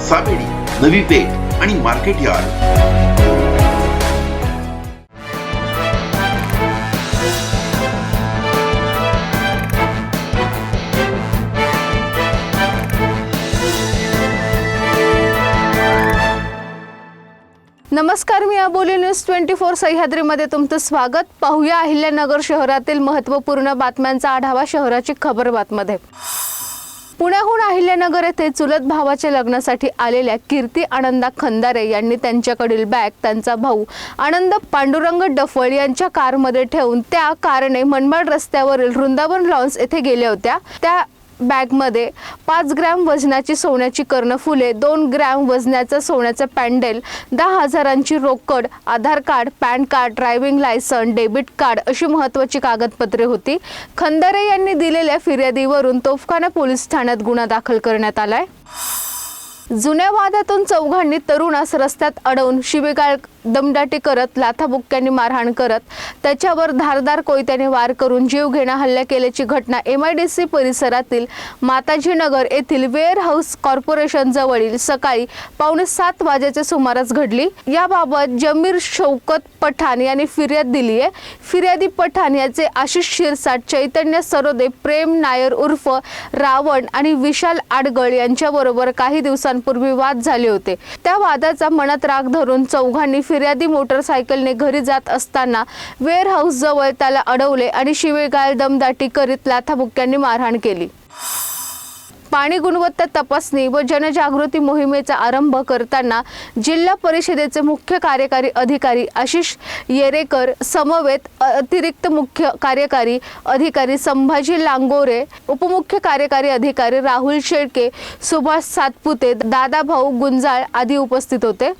सावेडी नवी पेठ आणि market yard. नमस्कार मी अबोली न्यूज ट्वेंटी फोर सह्याद्रीमध्ये तुमचं स्वागत. पाहूया अहिल्यानगर शहरातील महत्त्वपूर्ण बातम्यांचा आढावा शहराची खबर बातमध्ये. पुण्याहून अहिल्यानगर येथे चुलत भावाच्या लग्नासाठी आलेल्या कीर्ती आनंदा खंदारे यांनी त्यांच्याकडील बॅग त्यांचा भाऊ आनंद पांडुरंग डफळ यांच्या कारमध्ये ठेवून त्या कारने मनमाड रस्त्यावरील वृंदावन लॉन्स येथे गेल्या होत्या. त्या बॅगमध्ये पाच ग्रॅम वजनाची सोन्याची कर्णफुले दोन ग्रॅम वजनाचं सोन्याचं पॅन्डेल दहा हजारांची रोकड Aadhaar card PAN card driving licence debit card अशी महत्त्वाची कागदपत्रे होती. खंदारे यांनी दिलेल्या फिर्यादीवरून तोफखाना पोलीस ठाण्यात गुन्हा दाखल करण्यात आलाय. जुन्या वादातून चौघांनी तरुणास रस्त्यात अडवून शिबिगाळ दमदाटी करत लाथाबुक्क्यांनी मारहाण करत त्याच्यावर धारदार कोयत्याने वार करून जीवघेणा हल्ला केल्याची घटना एम आय डी सी परिसरातील माताजीनगर येथील वेअर हाऊस कॉर्पोरेशन जवळील सकाळी पावणे सात वाजेच्या सुमारास घडली. याबाबत जमीर शौकत पठाण यांनी फिर्याद दिली आहे. फिर्यादी पठाण याचे आशिष शिरसाट चैतन्य सरोदे प्रेम नायर उर्फ रावण आणि विशाल आडगळ यांच्याबरोबर काही दिवसांपूर्वी वाद झाले होते. त्या वादाचा मनात राग धरून चौघांनी फिर फिर्यादी मोटरसायकलने घरी जात असताना वेअर हाऊस जवळ त्याला अडवले आणि शिवेगाळ दमदाटी करीत लाथाबुक्क्यांनी मारहाण केली. पाणी गुणवत्ता तपासणी व जनजागृती मोहिमेचा आरंभ करताना जिल्हा परिषदेचे मुख्य कार्यकारी अधिकारी आशिष येरेकर समवेत अतिरिक्त मुख्य कार्यकारी अधिकारी संभाजी लांगोरे उपमुख्य कार्यकारी अधिकारी राहुल शेळके सुभाष सातपुते दादाभाऊ गुंजाळ आदी उपस्थित होते.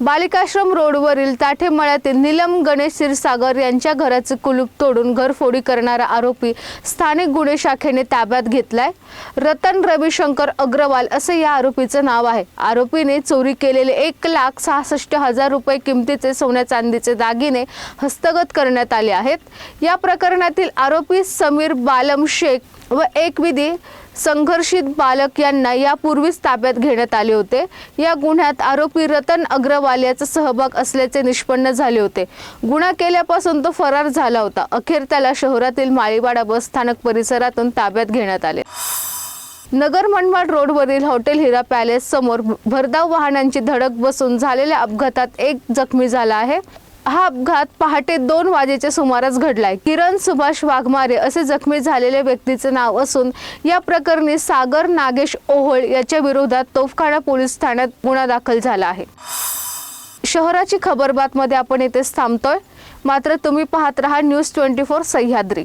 बालिकाश्रम रोडवरील ताठेमळ्यातील निलम गणेश क्षीरसागर यांच्या घराचे कुलूप तोडून घरफोडी करणारा आरोपी स्थानिक गुन्हे शाखेने ताब्यात घेतलाय. रतन रविशंकर अग्रवाल असे या आरोपीचं नाव आहे. आरोपीने चोरी केलेले एक लाख सहासष्ट हजार रुपये किमतीचे सोन्या चांदीचे दागिने हस्तगत करण्यात आले आहेत. या प्रकरणातील आरोपी समीर बालम शेख व एक विधी संघर्षित बालक यांना यापूर्वीच ताब्यात घेण्यात आले होते. या गुन्ह्यात आरोपी रतन अग्रवाल याचा सहभाग असल्याचे निष्पन्न झाले होते. गुन्हा केल्यापासून तो फरार झाला होता. अखेर त्याला शहरातील माळीवाडा बस स्थानक परिसरातून ताब्यात घेण्यात आले. नगर मनमाड रोडवरील हॉटेल हिरा पॅलेस समोर भरधाव वाहनांची धडक बसून झालेल्या अपघातात एक जखमी झाला आहे. हा अपघात पहाटे दोन वाजेच्या सुमारास घडलाय. किरण सुभाष वाघमारे असे जखमी झालेल्या व्यक्तीचे नाव असून या प्रकरणी सागर नागेश ओहोळ याच्या विरोधात तोफखाना पोलीस ठाण्यात गुन्हा दाखल झाला आहे. शहराची खबरबातमध्ये आपण इथेच थांबतोय. मात्र तुम्ही पाहत राहा न्यूज ट्वेंटी फोर सह्याद्री.